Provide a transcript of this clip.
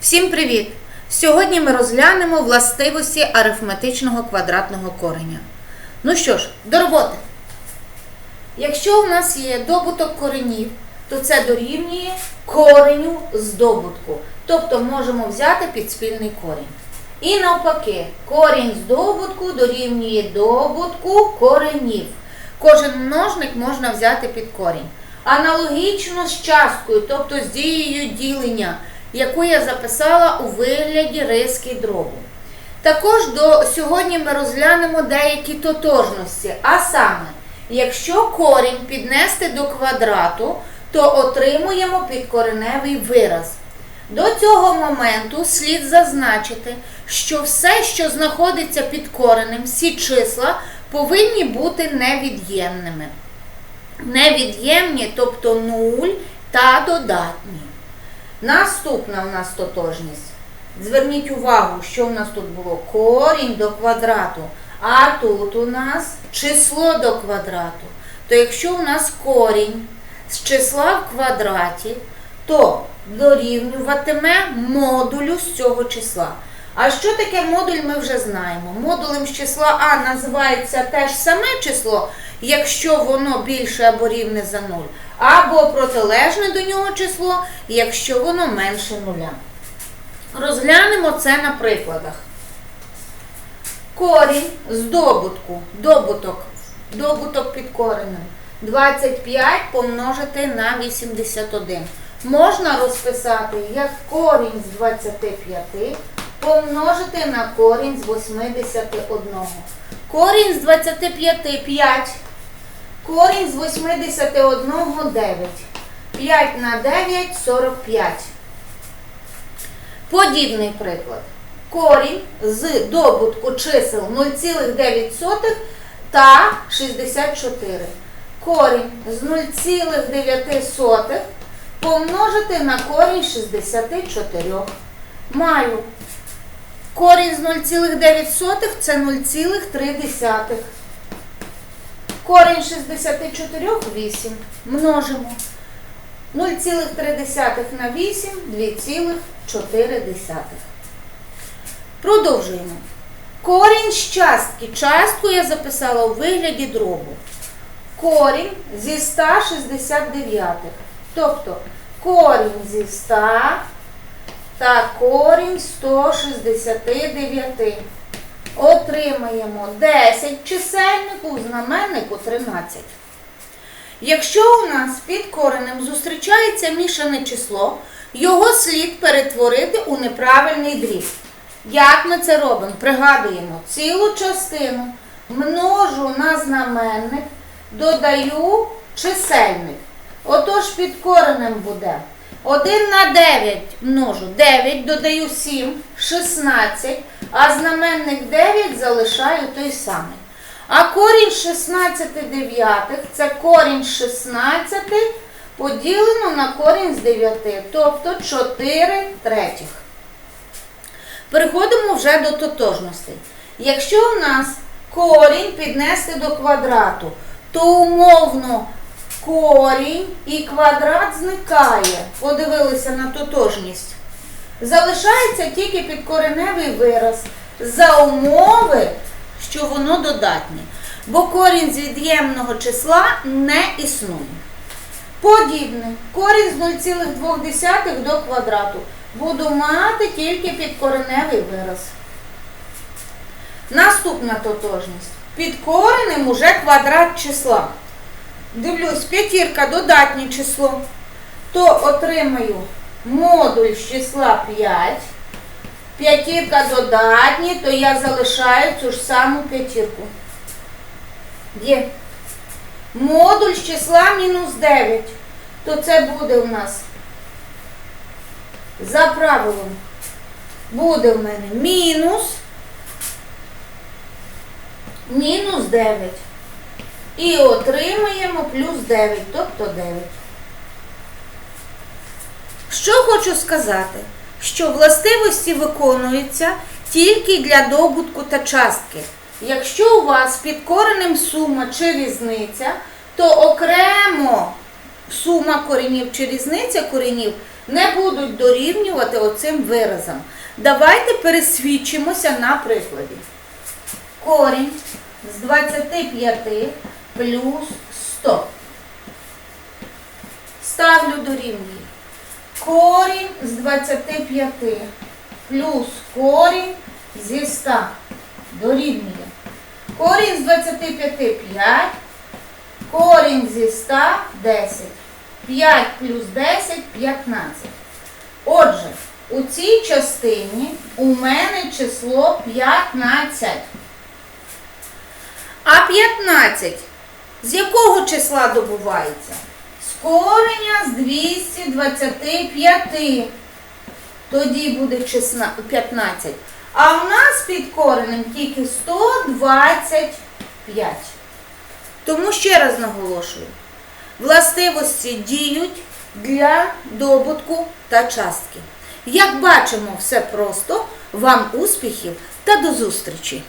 Всім привіт! Сьогодні ми розглянемо властивості арифметичного квадратного кореня. Ну що ж, до роботи. Якщо у нас є добуток коренів, то це дорівнює кореню з добутку. Тобто можемо взяти підспільний корінь. І навпаки, корінь з добутку дорівнює добутку коренів. Кожен множник можна взяти під корінь. Аналогічно з часткою, тобто з дією ділення, яку я записала у вигляді риски дробу. Також до сьогодні ми розглянемо деякі тотожності. А саме, якщо корінь піднести до квадрату, то отримуємо підкореневий вираз. До цього моменту слід зазначити, що все, що знаходиться під коренем, всі числа повинні бути невід'ємними. Невід'ємні, тобто 0 та додатні. Наступна у нас тотожність. Зверніть увагу, що у нас тут було корінь до квадрату, а тут у нас число до квадрату. То якщо у нас корінь з числа в квадраті, то дорівнюватиме модулю з цього числа. А що таке модуль, ми вже знаємо. Модулем з числа А називається те ж саме число, якщо воно більше або рівне за 0, або протилежне до нього число, якщо воно менше нуля. Розглянемо це на прикладах. Корінь з добутку, добуток, добуток під коренем. 25 помножити на 81. Можна розписати як корінь з 25 помножити на корінь з 81. Корінь з 25 5. Корінь з 81 9. 5 на 9 45. Подібний приклад. Корінь з добутку чисел 0,9 та 64. Корінь з 0,9 помножити на корінь 64. Маю. Корінь з 0,9 це 0,3. Корінь 64 8. Множимо. 0,3 на 8 2,4. Продовжуємо. Корінь з частки. Частку я записала у вигляді дробу. Корінь зі 169. Тобто корінь зі 100 та корінь 169. Отримаємо 10 чисельнику знаменнику 13. Якщо у нас під коренем зустрічається мішане число, його слід перетворити у неправильний дріб. Як ми це робимо? Пригадуємо, цілу частину множу на знаменник, додаю чисельник. Отож під коренем буде 1 на 9 множу 9, додаю 7, 16, а знаменник 9 залишаю той самий. А корінь 16 дев'ятих це корінь 16 поділено на корінь з 9, тобто 4 третіх. Переходимо вже до тотожностей. Якщо у нас корінь піднести до квадрату, то умовно корінь і квадрат зникає. Подивилися на тотожність. Залишається тільки підкореневий вираз за умови, що воно додатнє. Бо корінь з від'ємного числа не існує. Подібне, корінь з 0,2 до квадрату. Буду мати тільки підкореневий вираз. Наступна тотожність. Під коренем уже квадрат числа. Дивлюсь, п'ятірка додатнє число, то отримаю модуль з числа 5. П'ятірка додатні, то я залишаю цю ж саму п'ятірку. Є. Модуль з числа мінус 9, то це буде у нас за правилом. Буде в мене мінус, мінус 9. І отримаємо плюс 9, тобто 9. Що хочу сказати? Що властивості виконуються тільки для добутку та частки. Якщо у вас під коренем сума чи різниця, то окремо сума коренів чи різниця коренів не будуть дорівнювати оцим виразам. Давайте пересвідчимося на прикладі. Корінь з 25 плюс 100. Ставлю дорівнює. Корінь з 25 плюс корінь зі 100 дорівнює. Корінь з 25 5, корінь зі 100 10. 5 плюс 10 15. Отже, у цій частині у мене число 15. А 15 з якого числа добувається? З кореня з 225. Тоді буде 15. А у нас під коренем тільки 125. Тому ще раз наголошую. Властивості діють для добутку та частки. Як бачимо, все просто. Вам успіхів та до зустрічі!